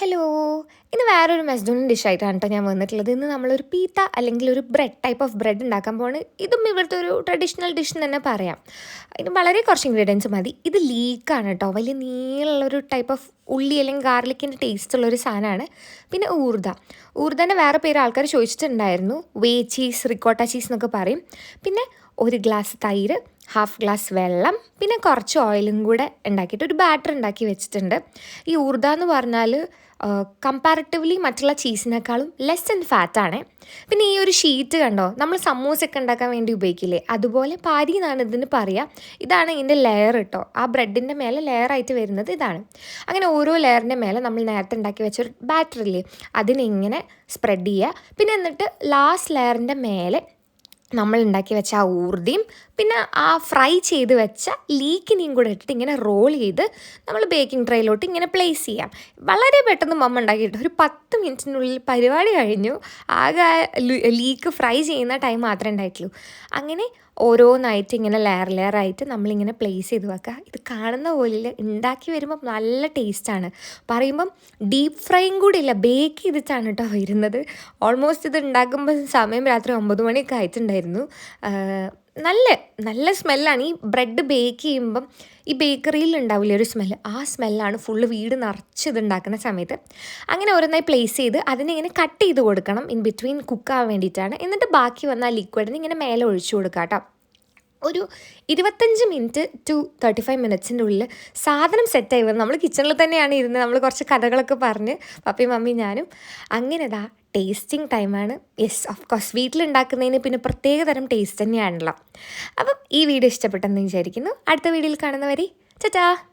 Hello ഇന്ന് വേറൊരു മെസ്ഡൂൺ ഡിഷായിട്ടാണ് കേട്ടോ ഞാൻ വന്നിട്ടുള്ളത്. ഇന്ന് നമ്മളൊരു പീത്ത അല്ലെങ്കിൽ ഒരു ബ്രെഡ് ടൈപ്പ് ഓഫ് ബ്രെഡ് ഉണ്ടാക്കാൻ പോവാണ്. ഇതും ഇവിടുത്തെ ഒരു ട്രഡീഷണൽ ഡിഷ് തന്നെ പറയാം. ഇതിന് വളരെ കുറച്ച് ഇൻഗ്രീഡിയൻസ് മതി. ഇത് ലീക്കാണ് കേട്ടോ വലിയ നീളമുള്ളൊരു ടൈപ്പ് ഓഫ് ഉള്ളി അല്ലെങ്കിൽ ഗാർലിക്കിന്റെ ടേസ്റ്റ് ഉള്ളൊരു സാധനമാണ്. പിന്നെ ഊർദ. ഊർദന്റെ വേറെ പേര് ആൾക്കാർ ചോദിച്ചിട്ടുണ്ടായിരുന്നു. വേ ചീസ് റിക്കോട്ട ചീസ് എന്നൊക്കെ പറയും. പിന്നെ ഒരു ഗ്ലാസ് തൈര് ഹാഫ് ഗ്ലാസ് വെള്ളം പിന്നെ കുറച്ച് ഓയിലും കൂടെ ഉണ്ടാക്കിയിട്ട് ഒരു ബാറ്റർ ഉണ്ടാക്കി വെച്ചിട്ടുണ്ട്. ഈ ഊർദ എന്ന് പറഞ്ഞാൽ കമ്പാരിറ്റീവ്ലി മറ്റുള്ള ചീസിനേക്കാളും ലെസ് ഇൻ ഫാറ്റാണ് പിന്നെ ഈ ഒരു ഷീറ്റ് കണ്ടോ? നമ്മൾ സമൂസൊക്കെ ഉണ്ടാക്കാൻ വേണ്ടി ഉപയോഗിക്കില്ലേ? അതുപോലെ പാരി എന്നാണ് ഇതിന് പറയുക ഇതാണ് ഇതിന്റെ ലെയർ കേട്ടോ ആ ബ്രെഡിന്റെ മേലെ ലെയറായിട്ട് വരുന്നത് ഇതാണ്. അങ്ങനെ ഓരോ ലെയറിന്റെ മേലെ നമ്മൾ നേരത്തെ ഉണ്ടാക്കി വെച്ച ഒരു ബാറ്ററില്ലേ അതിനിങ്ങനെ സ്പ്രെഡ് ചെയ്യുക. പിന്നെ എന്നിട്ട് ലാസ്റ്റ് ലെയറിന്റെ മേലെ നമ്മൾ ഉണ്ടാക്കി വെച്ച ആ ഊർദിയും പിന്നെ ആ ഫ്രൈ ചെയ്ത് വെച്ച ലീക്കിനെയും കൂടെ ഇട്ടിട്ട് ഇങ്ങനെ റോൾ ചെയ്ത് നമ്മൾ ബേക്കിംഗ് ട്രേയിലോട്ട് ഇങ്ങനെ പ്ലേസ് ചെയ്യാം. വളരെ പെട്ടെന്ന് മമ്മ ഉണ്ടാക്കിയിട്ട് ഒരു പത്ത് മിനിറ്റിനുള്ളിൽ പരിപാടി കഴിഞ്ഞു. ആകെ ലീക്ക് ഫ്രൈ ചെയ്യുന്ന ടൈം മാത്രമേ ഉണ്ടായിട്ടുള്ളൂ. അങ്ങനെ ഓരോന്നായിട്ട് ഇങ്ങനെ ലെയർ ലെയർ ആയിട്ട് നമ്മളിങ്ങനെ പ്ലേസ് ചെയ്ത് വെക്കുക. ഇത് കാണുന്ന പോലെ ഉണ്ടാക്കി വരുമ്പം നല്ല ടേസ്റ്റാണ് പറയുമ്പം ഡീപ്പ് ഫ്രൈയും കൂടി ഇല്ല ബേക്ക് ചെയ്തിട്ടാണ് കേട്ടോ വരുന്നത്. ഓൾമോസ്റ്റ് ഇത് ഉണ്ടാക്കുമ്പോൾ സമയം രാത്രി ഒമ്പത് മണിയൊക്കെ ആയിട്ടുണ്ടായിരുന്നു. നല്ല നല്ല സ്മെല്ലാണ്. ഈ ബ്രെഡ് ബേക്ക് ചെയ്യുമ്പം ഈ ബേക്കറിയിൽ ഉണ്ടാവില്ല ഒരു സ്മെല്ല് ആ സ്മെല്ലാണ് ഫുള്ള് വീട് നിറച്ച് ഇത് ഉണ്ടാക്കുന്ന സമയത്ത് അങ്ങനെ ഓരോന്നായി പ്ലേസ് ചെയ്ത് അതിനെ ഇങ്ങനെ കട്ട് ചെയ്ത് കൊടുക്കണം. ഇൻ ബിറ്റ്വീൻ കുക്കാൻ വേണ്ടിയിട്ടാണ്. എന്നിട്ട് ബാക്കി വന്ന ലിക്വിഡിന് ഇങ്ങനെ മേലെ ഒഴിച്ചു കൊടുക്കാം കേട്ടോ ഒരു ഇരുപത്തഞ്ച് മിനിറ്റ് ടു തേർട്ടി ഫൈവ് മിനിറ്റ്സിന്റെ ഉള്ളിൽ സാധനം സെറ്റായി. വന്നു നമ്മൾ കിച്ചണിൽ തന്നെയാണ് ഇരുന്നത്. നമ്മൾ കുറച്ച് കഥകളൊക്കെ പറഞ്ഞ് പപ്പയും മമ്മി ഞാനും. അങ്ങനെ ഇതാ ടേസ്റ്റിംഗ് ടൈമാണ് യെസ് ഓഫ് കോഴ്സ് വീട്ടിലുണ്ടാക്കുന്നതിന് പിന്നെ പ്രത്യേക തരം ടേസ്റ്റ് തന്നെയാണല്ലോ. അപ്പം ഈ വീഡിയോ ഇഷ്ടപ്പെട്ടെന്ന് വിചാരിക്കുന്നു. അടുത്ത വീഡിയോയിൽ കാണുന്നവരെ ചറ്റാ